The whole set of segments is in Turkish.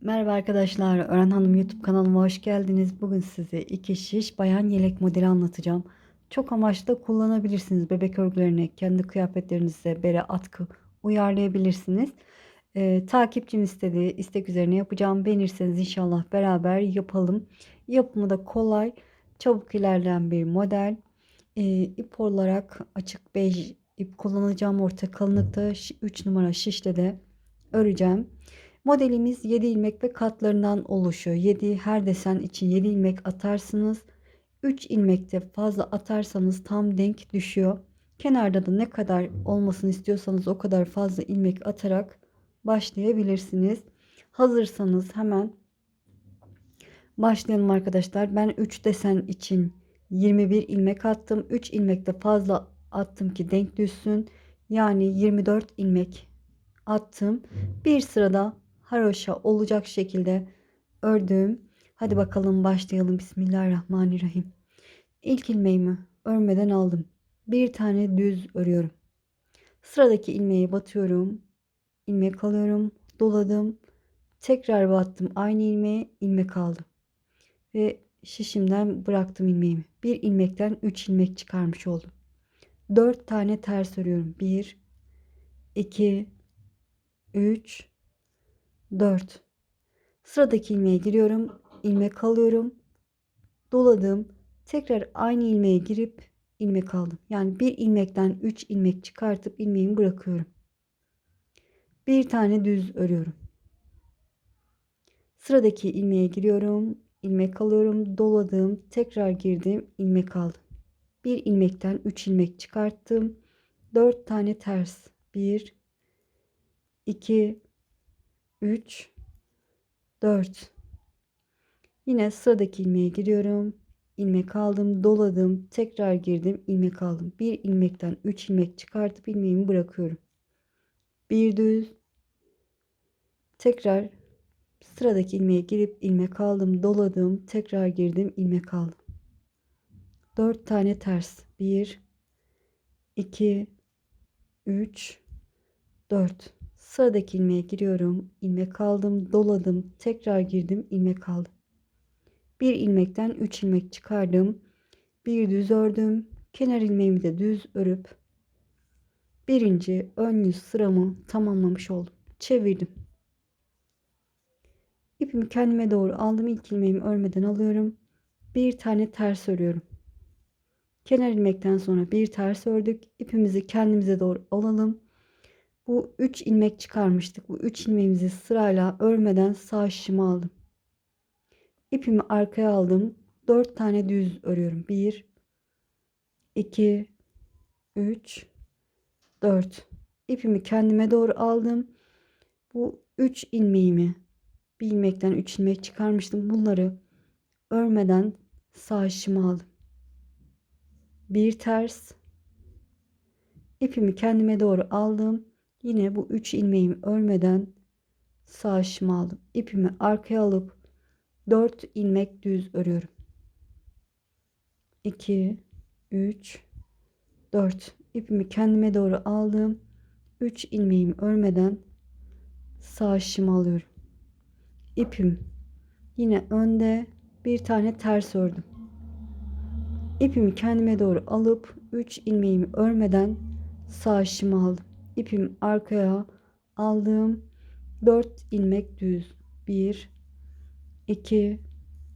Merhaba arkadaşlar, Öğren Hanım YouTube kanalıma hoş geldiniz. Bugün size iki şiş bayan yelek modeli anlatacağım. Çok amaçlı kullanabilirsiniz. Bebek örgülerine, kendi kıyafetlerinize, bere, atkı uyarlayabilirsiniz. Ee, takipçim istedi, istek üzerine yapacağım. Beğenirseniz inşallah beraber yapalım. Yapımı da kolay, çabuk ilerleyen bir model. Ee, ip olarak açık bej ip kullanacağım. Orta kalınlıkta 3 numara şişle de öreceğim. Modelimiz 7 ilmek ve katlarından oluşuyor. 7 her desen için 7 ilmek atarsınız. 3 ilmekte fazla atarsanız tam denk düşüyor. Kenarda da ne kadar olmasını istiyorsanız o kadar fazla ilmek atarak başlayabilirsiniz. Hazırsanız hemen başlayalım arkadaşlar. Ben 3 desen için 21 ilmek attım. 3 ilmek de fazla attım ki denk düşsün. Yani 24 ilmek attım. Bir sırada haroşa olacak şekilde ördüm. Hadi bakalım başlayalım. Bismillahirrahmanirrahim. İlk ilmeğimi örmeden aldım. Bir tane düz örüyorum. Sıradaki ilmeği batıyorum. ilmek alıyorum. Doladım. Tekrar battım. Aynı ilmeğe ilmek aldım. Ve şişimden bıraktım ilmeğimi. Bir ilmekten 3 ilmek çıkarmış oldum. 4 tane ters örüyorum. 1 2 3 4 sıradaki ilmeğe giriyorum. İlmek alıyorum. Doladım. Tekrar aynı ilmeğe girip ilmek aldım. Yani bir ilmekten 3 ilmek çıkartıp ilmeğimi bırakıyorum. Bir tane düz örüyorum. Sıradaki ilmeğe giriyorum. İlmek alıyorum. Doladım. Tekrar girdim. İlmek aldım. Bir ilmekten 3 ilmek çıkarttım. 4 tane ters. 1 2 3 4 yine sıradaki ilmeğe giriyorum. İlmek aldım doladım tekrar girdim ilmek aldım. Bir ilmekten 3 ilmek çıkartıp ilmeğimi bırakıyorum. Bir düz. Tekrar sıradaki ilmeğe girip ilmek aldım doladım tekrar girdim ilmek aldım. 4 tane ters. 1 2 3 4 sıradaki ilmeğe giriyorum. İlmek aldım doladım. Tekrar girdim ilmek aldım. Bir ilmekten 3 ilmek çıkardım. Bir düz ördüm. Kenar ilmeğimi de düz örüp birinci ön yüz sıramı tamamlamış oldum. Çevirdim. İpimi kendime doğru aldım. İlk ilmeğimi örmeden alıyorum. Bir tane ters örüyorum. Kenar ilmekten sonra bir ters ördük. İpimizi kendimize doğru alalım bu 3 ilmek çıkarmıştık. Bu 3 ilmeğimizi sırayla örmeden sağ şişime aldım. İpimi arkaya aldım. 4 tane düz örüyorum. 1 2 3 4 İpimi kendime doğru aldım. Bu 3 ilmeğimi bir ilmekten 3 ilmek çıkarmıştım. Bunları örmeden sağ şişime aldım. Bir ters ipimi kendime doğru aldım. Yine bu 3 ilmeğimi örmeden sağ şişime aldım. İpimi arkaya alıp 4 ilmek düz örüyorum. 2 3 4 ipimi kendime doğru aldım. 3 ilmeğimi örmeden sağ şişime alıyorum. İpim yine önde bir tane ters ördüm. İpimi kendime doğru alıp 3 ilmeğimi örmeden sağ şişime aldım ipim arkaya aldım 4 ilmek düz. 1 2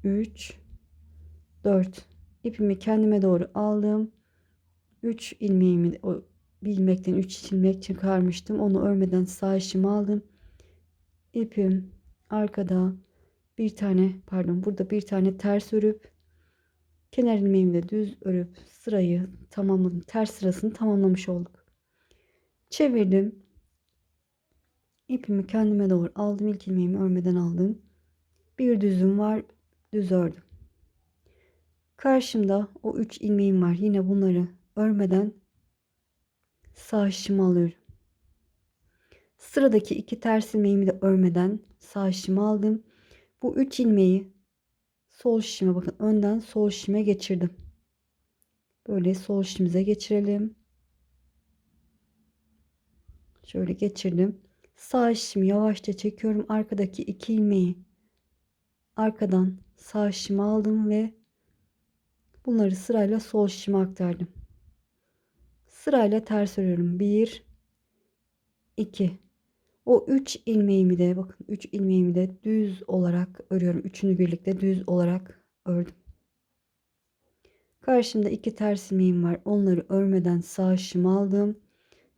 3 4 ipimi kendime doğru aldım. 3 ilmeğimi o bir ilmekten 3 ilmek çıkarmıştım. Onu örmeden sağ işimi aldım. İpim arkada bir tane pardon burada bir tane ters örüp kenar ilmeğimi de düz örüp sırayı tamamladım. Ters sırasını tamamlamış olduk Çevirdim. İpimi kendime doğru aldım. İlk ilmeğimi örmeden aldım. Bir düzüm var. Düz ördüm. Karşımda o üç ilmeğim var. Yine bunları örmeden sağ şişimi alıyorum. Sıradaki iki ters ilmeğimi de örmeden sağ şişimi aldım. Bu üç ilmeği sol şişime bakın önden sol şişime geçirdim. Böyle sol şişimize geçirelim. Şöyle geçirdim. Sağ işimi yavaşça çekiyorum. Arkadaki iki ilmeği arkadan sağ şişime aldım ve bunları sırayla sol şişime aktardım. Sırayla ters örüyorum. 1 2 O 3 ilmeğimi de bakın 3 ilmeğimi de düz olarak örüyorum. Üçünü birlikte düz olarak ördüm. Karşımda iki ters ilmeğim var. Onları örmeden sağ şişime aldım.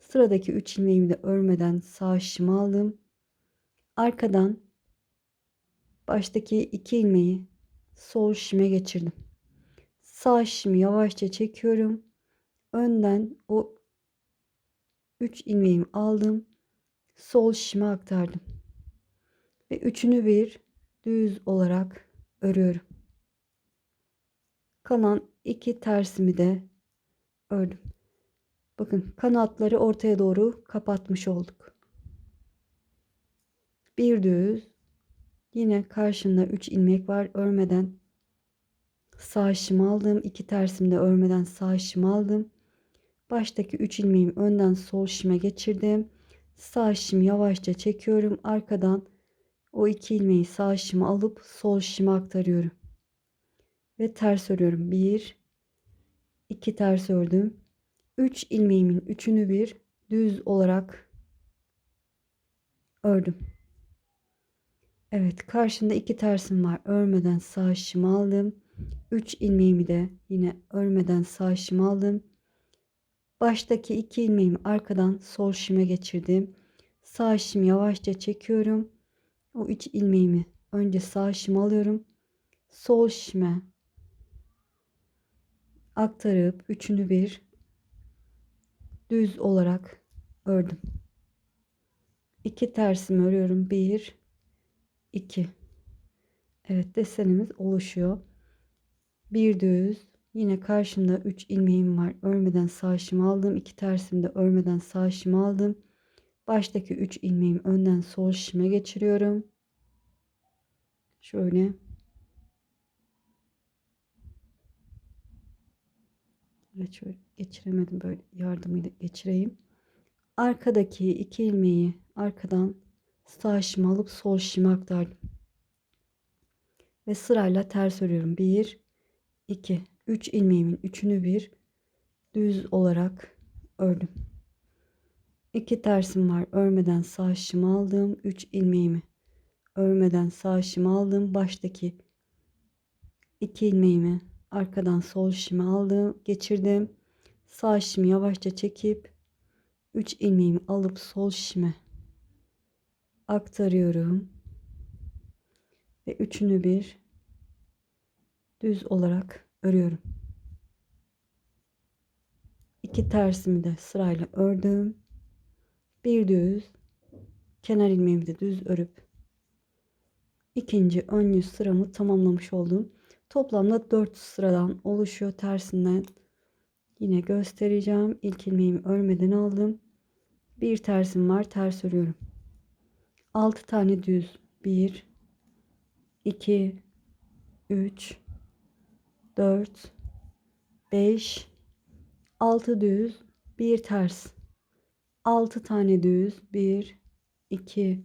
Sıradaki 3 ilmeğimi de örmeden sağ şişime aldım. Arkadan baştaki 2 ilmeği sol şişime geçirdim. Sağ şişimi yavaşça çekiyorum. Önden o 3 ilmeğimi aldım. Sol şişime aktardım. Ve üçünü bir düz olarak örüyorum. Kalan iki tersimi de ördüm. Bakın kanatları ortaya doğru kapatmış olduk. Bir düz. Yine karşımda 3 ilmek var. Örmeden sağ işimi aldım. iki tersimde örmeden sağ işimi aldım. Baştaki 3 ilmeğimi önden sol şişime geçirdim. Sağ işimi yavaşça çekiyorum. Arkadan o iki ilmeği sağ şişime alıp sol şişime aktarıyorum. Ve ters örüyorum. 1 2 ters ördüm. 3 ilmeğimin üçünü bir düz olarak ördüm. Evet karşında iki tersim var. Örmeden sağ şişimi aldım. 3 ilmeğimi de yine örmeden sağ şişimi aldım. Baştaki iki ilmeğimi arkadan sol şişime geçirdim. Sağ şişimi yavaşça çekiyorum. O 3 ilmeğimi önce sağ şişime alıyorum. Sol şişime aktarıp üçünü bir düz olarak ördüm. İki tersimi örüyorum. Bir, iki. Evet desenimiz oluşuyor. Bir düz. Yine karşımda 3 ilmeğim var. Örmeden sağ şişimi aldım. İki tersimde örmeden sağ şişimi aldım. Baştaki 3 ilmeğimi önden sol şişime geçiriyorum. Şöyle. Şöyle geçiremedim böyle yardımıyla geçireyim. Arkadaki iki ilmeği arkadan sağ şişime alıp sol şişime aktardım. Ve sırayla ters örüyorum. 1 2 3 ilmeğimin üçünü bir düz olarak ördüm. 2 tersim var. Örmeden sağ şişime aldım. 3 ilmeğimi örmeden sağ şişime aldım. Baştaki 2 ilmeğimi arkadan sol şişimi aldım, geçirdim. Sağ şişimi yavaşça çekip 3 ilmeğimi alıp sol şişime aktarıyorum. Ve üçünü bir düz olarak örüyorum. İki tersimi de sırayla ördüm. Bir düz kenar ilmeğimi de düz örüp ikinci ön yüz sıramı tamamlamış oldum. Toplamda 4 sıradan oluşuyor tersinden. Yine göstereceğim. İlk ilmeğimi örmeden aldım. Bir tersim var. Ters örüyorum. 6 tane düz. 1 2 3 4 5 6 düz, bir ters. 6 tane düz. 1 2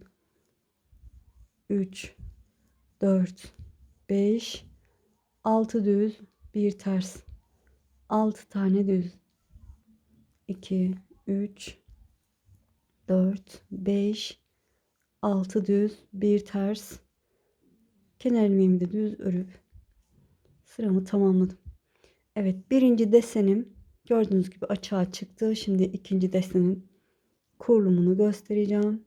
3 4 5 6 düz, bir ters. 6 tane düz. 2 3 4 5 6 düz, bir ters. Kenar ilmeğimi de düz örüp sıramı tamamladım. Evet, birinci desenim gördüğünüz gibi açığa çıktı. Şimdi ikinci desenin kurulumunu göstereceğim.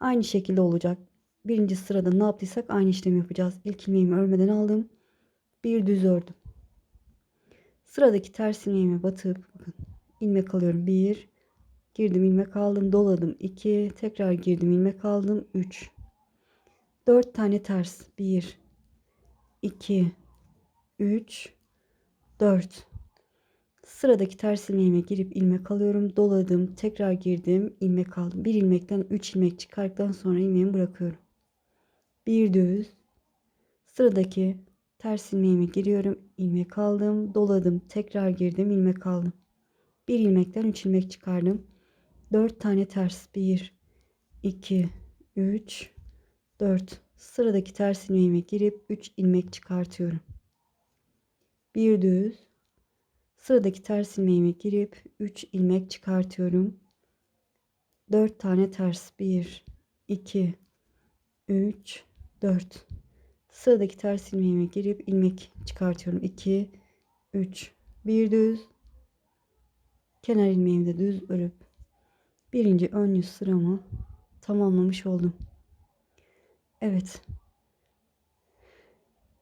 Aynı şekilde olacak. Birinci sırada ne yaptıysak aynı işlemi yapacağız. İlk ilmeğimi örmeden aldım bir düz ördüm. Sıradaki ters ilmeğime batıp bakın ilmek alıyorum. 1 girdim ilmek aldım doladım 2 tekrar girdim ilmek aldım 3 4 tane ters 1 2 3 4 Sıradaki ters ilmeğime girip ilmek alıyorum. Doladım. Tekrar girdim. ilmek aldım. Bir ilmekten 3 ilmek çıkardıktan sonra ilmeğimi bırakıyorum. Bir düz. Sıradaki Ters ilmeğimi giriyorum. ilmek aldım. Doladım. Tekrar girdim. ilmek aldım. Bir ilmekten 3 ilmek çıkardım. 4 tane ters. 1 2, 3, 4. Sıradaki ters ilmeğime girip 3 ilmek çıkartıyorum. Bir düz. Sıradaki ters ilmeğime girip 3 ilmek çıkartıyorum. 4 tane ters. 1, 2, 3, 4. Sıradaki ters ilmeğime girip ilmek çıkartıyorum. 2, 3. Bir düz. Kenar ilmeğimi de düz örüp birinci ön yüz sıramı tamamlamış oldum. Evet.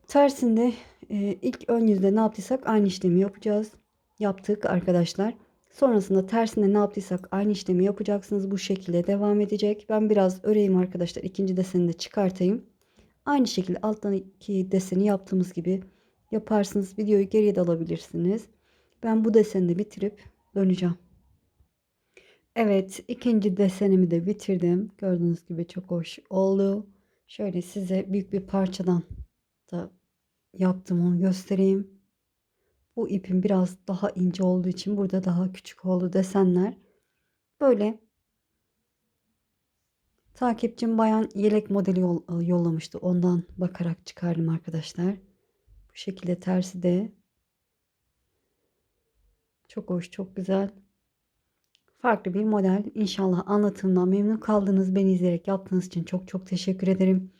Tersinde e, ilk ön yüzde ne yaptıysak aynı işlemi yapacağız. Yaptık arkadaşlar. Sonrasında tersinde ne yaptıysak aynı işlemi yapacaksınız. Bu şekilde devam edecek. Ben biraz öreyim arkadaşlar. İkinci deseni de çıkartayım. Aynı şekilde alttan iki deseni yaptığımız gibi yaparsınız. Videoyu geriye de alabilirsiniz. Ben bu deseni de bitirip döneceğim. Evet ikinci desenimi de bitirdim. Gördüğünüz gibi çok hoş oldu. Şöyle size büyük bir parçadan da yaptım onu göstereyim. Bu ipim biraz daha ince olduğu için burada daha küçük oldu desenler. Böyle takipçim bayan yelek modeli yol- yollamıştı. Ondan bakarak çıkardım arkadaşlar. Bu şekilde tersi de çok hoş, çok güzel. Farklı bir model. İnşallah anlatımdan memnun kaldınız. Beni izleyerek yaptığınız için çok çok teşekkür ederim.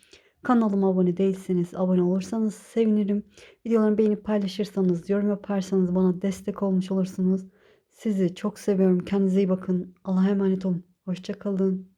Kanalıma abone değilseniz abone olursanız sevinirim. Videolarımı beğenip paylaşırsanız, yorum yaparsanız bana destek olmuş olursunuz. Sizi çok seviyorum. Kendinize iyi bakın. Allah'a emanet olun. Hoşçakalın.